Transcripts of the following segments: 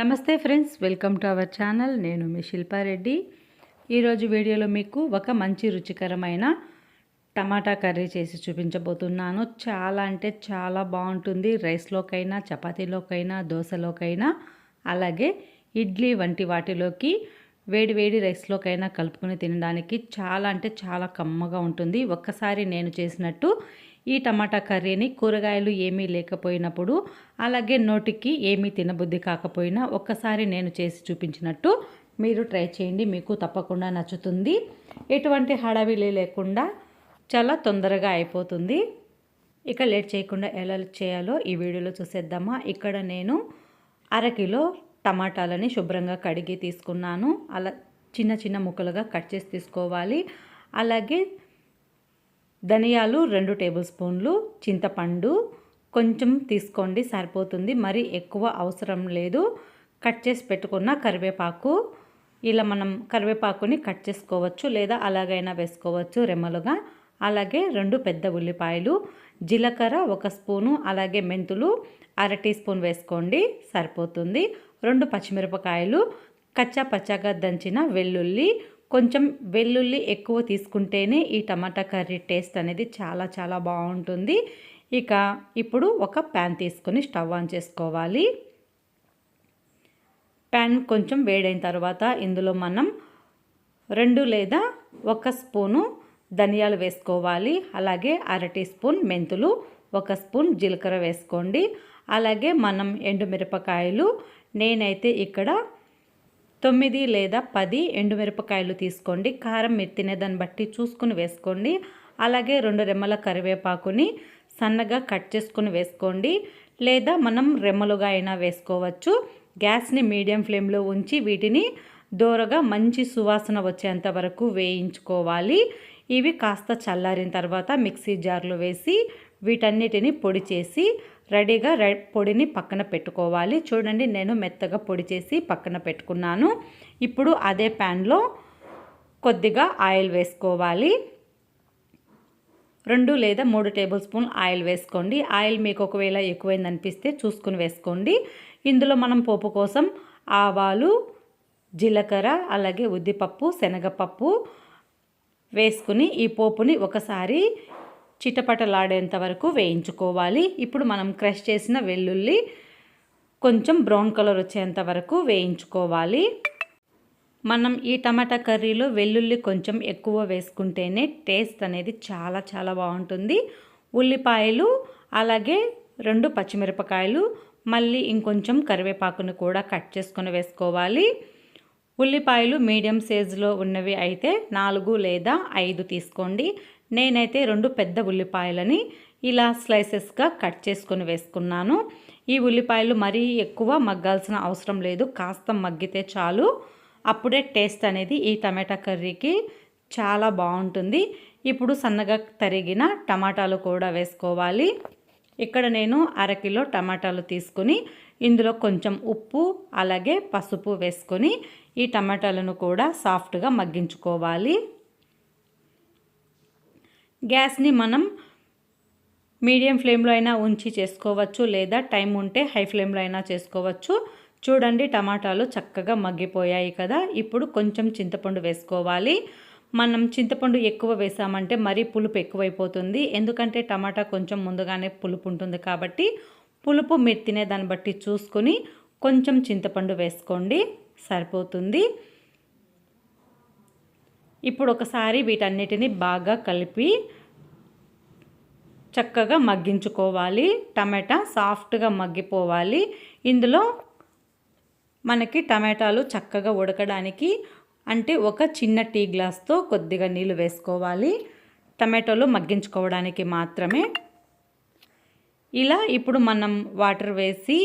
నమస్తే friends welcome to our channel. నేను మీ శిల్పారెడ్డి ఈరోజు వీడియోలో మీకు ఒక మంచి రుచికరమైన టమాటా కర్రీ చేసి చూపించబోతున్నాను. చాలా అంటే చాలా బాగుంటుంది. రైస్లోకైనా చపాతీలోకైనా దోశలోకైనా అలాగే ఇడ్లీ వంటి వాటిలోకి వేడి వేడి రైస్లోకైనా కలుపుకొని తినడానికి చాలా అంటే చాలా కమ్మగా ఉంటుంది. ఒక్కసారి నేను చేసినట్టు ఈ టమాటా కర్రీని కూరగాయలు ఏమీ లేకపోయినప్పుడు అలాగే నోటికి ఏమీ తినబుద్ధి కాకపోయినా ఒక్కసారి నేను చేసి చూపించినట్టు మీరు ట్రై చేయండి. మీకు తప్పకుండా నచ్చుతుంది. ఎటువంటి హడావిలి లేకుండా చాలా తొందరగా అయిపోతుంది. ఇక లేట్ చేయకుండా ఎలా చేయాలో ఈ వీడియోలో చూసేద్దామా? ఇక్కడ నేను అరకిలో టమాటాలని శుభ్రంగా కడిగి తీసుకున్నాను. అలా చిన్న చిన్న ముక్కలుగా కట్ చేసి తీసుకోవాలి. అలాగే ధనియాలు రెండు టేబుల్ స్పూన్లు చింతపండు కొంచెం తీసుకోండి సరిపోతుంది. మరి ఎక్కువ అవసరం లేదు. కట్ చేసి పెట్టుకున్న కరివేపాకు. ఇలా మనం కరివేపాకుని కట్ చేసుకోవచ్చు లేదా అలాగైనా వేసుకోవచ్చు రెమ్మలుగా. అలాగే రెండు పెద్ద ఉల్లిపాయలు జీలకర్ర ఒక స్పూను అలాగే మెంతులు అర టీ స్పూన్ వేసుకోండి సరిపోతుంది. రెండు పచ్చిమిరపకాయలు కచ్చా పచ్చగా దంచిన వెల్లుల్లి కొంచెం వెల్లుల్లి ఎక్కువ తీసుకుంటేనే ఈ టమాటా కర్రీ టేస్ట్ అనేది చాలా చాలా బాగుంటుంది. ఇక ఇప్పుడు ఒక ప్యాన్ తీసుకొని స్టవ్ ఆన్ చేసుకోవాలి. ప్యాన్ కొంచెం వేడైన తర్వాత ఇందులో మనం రెండు లేదా ఒక స్పూను ధనియాలు వేసుకోవాలి. అలాగే అర టీ స్పూన్ మెంతులు ఒక స్పూన్ జీలకర్ర వేసుకోండి. అలాగే మనం ఎండుమిరపకాయలు నేనైతే ఇక్కడ తొమ్మిది లేదా పది ఎండుమిరపకాయలు తీసుకోండి. కారం మీరు తినేదాన్ని బట్టి చూసుకుని వేసుకోండి. అలాగే రెండు రెమ్మల కరివేపాకుని సన్నగా కట్ చేసుకుని వేసుకోండి. లేదా మనం రెమ్మలుగా అయినా వేసుకోవచ్చు. గ్యాస్ని మీడియం ఫ్లేమ్లో ఉంచి వీటిని దూరగా మంచి సువాసన వచ్చేంత వరకు వేయించుకోవాలి. ఇవి కాస్త చల్లారిన తర్వాత మిక్సీ జార్లో వేసి వీటన్నిటిని పొడి చేసి రెడీగా రెడ్ పొడిని పక్కన పెట్టుకోవాలి. చూడండి నేను మెత్తగా పొడి చేసి పక్కన పెట్టుకున్నాను. ఇప్పుడు అదే ప్యాన్లో కొద్దిగా ఆయిల్ వేసుకోవాలి. రెండు లేదా మూడు టేబుల్ స్పూన్ ఆయిల్ వేసుకోండి. ఆయిల్ మీకు ఒకవేళ ఎక్కువైంది అనిపిస్తే చూసుకుని వేసుకోండి. ఇందులో మనం పోపు కోసం ఆవాలు జీలకర్ర అలాగే ఉద్దిపప్పు శనగపప్పు వేసుకుని ఈ పోపుని ఒకసారి చిటపటలాడేంత వరకు వేయించుకోవాలి. ఇప్పుడు మనం క్రష్ చేసిన వెల్లుల్లి కొంచెం బ్రౌన్ కలర్ వచ్చేంత వరకు వేయించుకోవాలి. మనం ఈ టమాటా కర్రీలో వెల్లుల్లి కొంచెం ఎక్కువ వేసుకుంటేనే టేస్ట్ అనేది చాలా చాలా బాగుంటుంది. ఉల్లిపాయలు అలాగే రెండు పచ్చిమిరపకాయలు మళ్ళీ ఇంకొంచెం కరివేపాకును కూడా కట్ చేసుకొని వేసుకోవాలి. ఉల్లిపాయలు మీడియం సైజులో ఉన్నవి అయితే నాలుగు లేదా ఐదు తీసుకోండి. నేనైతే రెండు పెద్ద ఉల్లిపాయలని ఇలా స్లైసెస్గా కట్ చేసుకొని వేసుకున్నాను. ఈ ఉల్లిపాయలు మరీ ఎక్కువ మగ్గాల్సిన అవసరం లేదు. కాస్త మగ్గితే చాలు. అప్పుడే టేస్ట్ అనేది ఈ టమాటా కర్రీకి చాలా బాగుంటుంది. ఇప్పుడు సన్నగా తరిగిన టమాటాలు కూడా వేసుకోవాలి. ఇక్కడ నేను అరకిలో టమాటాలు తీసుకుని ఇందులో కొంచెం ఉప్పు అలాగే పసుపు వేసుకొని ఈ టమాటాలను కూడా సాఫ్ట్గా మగ్గించుకోవాలి. గ్యాస్ని మనం మీడియం ఫ్లేమ్లో అయినా ఉంచి చేసుకోవచ్చు లేదా టైం ఉంటే హై ఫ్లేమ్లో అయినా చేసుకోవచ్చు. చూడండి టమాటాలు చక్కగా మగ్గిపోయాయి కదా. ఇప్పుడు కొంచెం చింతపండు వేసుకోవాలి. మనం చింతపండు ఎక్కువ వేసామంటే మరీ పులుపు ఎక్కువైపోతుంది. ఎందుకంటే టమాటా కొంచెం ముందుగానే పులుపు ఉంటుంది కాబట్టి పులుపు మీరు తినే దాన్ని బట్టి చూసుకొని కొంచెం చింతపండు వేసుకోండి. సరిపోతుంది. ఇప్పుడు ఒకసారి వీటన్నిటిని బాగా కలిపి చక్కగా మగ్గించుకోవాలి. టమాటా సాఫ్ట్గా మగ్గిపోవాలి. ఇందులో మనకి టమాటాలు చక్కగా ఉడకడానికి అంటే ఒక చిన్న టీ గ్లాస్తో కొద్దిగా నీళ్ళు వేసుకోవాలి. టమాటోలు మగ్గించుకోవడానికి మాత్రమే. ఇలా ఇప్పుడు మనం వాటర్ వేసి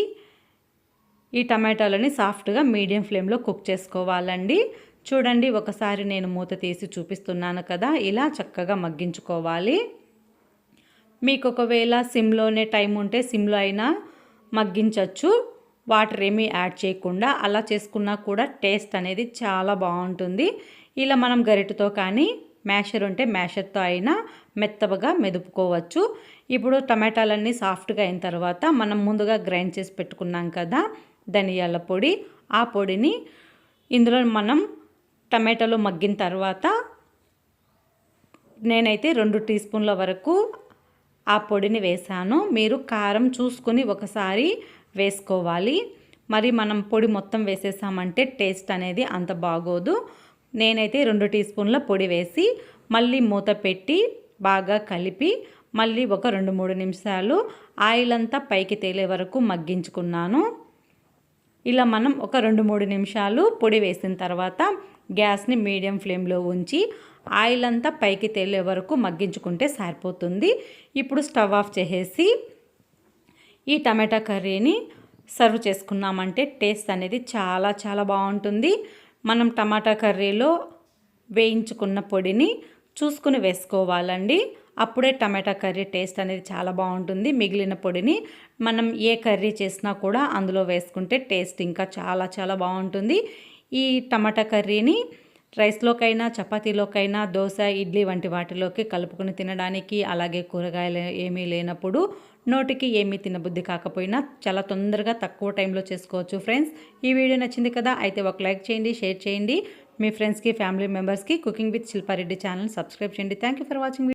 ఈ టమాటాలని సాఫ్ట్గా మీడియం ఫ్లేమ్లో కుక్ చేసుకోవాలండి. చూడండి ఒకసారి నేను మూత తీసి చూపిస్తున్నాను కదా ఇలా చక్కగా మగ్గించుకోవాలి. మీకు ఒకవేళ సిమ్లోనే టైం ఉంటే సిమ్లో అయినా మగ్గించవచ్చు వాటర్ ఏమీ యాడ్ చేయకుండా అలా చేసుకున్నా కూడా టేస్ట్ అనేది చాలా బాగుంటుంది. ఇలా మనం గరిటతో కానీ మ్యాషర్ ఉంటే మ్యాషర్తో అయినా మెత్తగా మెదుపుకోవచ్చు. ఇప్పుడు టమాటాలన్నీ సాఫ్ట్గా అయిన తర్వాత మనం ముందుగా గ్రైండ్ చేసి పెట్టుకున్నాం కదా ధనియాల పొడి. ఆ పొడిని ఇందులో మనం టమాటాలు మగ్గిన తర్వాత నేనైతే రెండు టీ స్పూన్ల వరకు ఆ పొడిని వేసాను. మీరు కారం చూసుకొని ఒకసారి వేసుకోవాలి. మరి మనం పొడి మొత్తం వేసేసామంటే టేస్ట్ అనేది అంత బాగోదు. నేనైతే రెండు టీ స్పూన్ల పొడి వేసి మళ్ళీ మూత పెట్టి బాగా కలిపి మళ్ళీ ఒక రెండు మూడు నిమిషాలు ఆయిల్ అంతా పైకి తేలే వరకు మగ్గించుకున్నాను. ఇలా మనం ఒక రెండు మూడు నిమిషాలు పొడి వేసిన తర్వాత గ్యాస్ని మీడియం ఫ్లేమ్లో ఉంచి ఆయిల్ అంతా పైకి తేలే వరకు మగ్గించుకుంటే సరిపోతుంది. ఇప్పుడు స్టవ్ ఆఫ్ చేసేసి ఈ టమాటా కర్రీని సర్వ్ చేసుకున్నామంటే టేస్ట్ అనేది చాలా చాలా బాగుంటుంది. మనం టమాటా కర్రీలో వేయించుకున్న పొడిని చూసుకుని వేసుకోవాలండి. అప్పుడే టమాటా కర్రీ టేస్ట్ అనేది చాలా బాగుంటుంది. మిగిలిన పొడిని మనం ఏ కర్రీ చేసినా కూడా అందులో వేసుకుంటే టేస్ట్ ఇంకా చాలా చాలా బాగుంటుంది. ఈ టమాటా కర్రీని రైస్లోకైనా చపాతీలోకైనా దోశ ఇడ్లీ వంటి వాటిలోకి కలుపుకొని తినడానికి అలాగే కూరగాయలు ఏమీ లేనప్పుడు నోటికి ఏమీ తినబుద్ధి కాకపోయినా చాలా తొందరగా తక్కువ టైంలో చేసుకోవచ్చు ఫ్రెండ్స్. ఈ వీడియో నచ్చింది కదా అయితే ఒక లైక్ చేయండి షేర్ చేయండి. మీ ఫ్రెండ్స్కి ఫ్యామిలీ మెంబర్స్కి cooking with Shilpa Reddy channel subscribe చేయండి. Thank you for watching.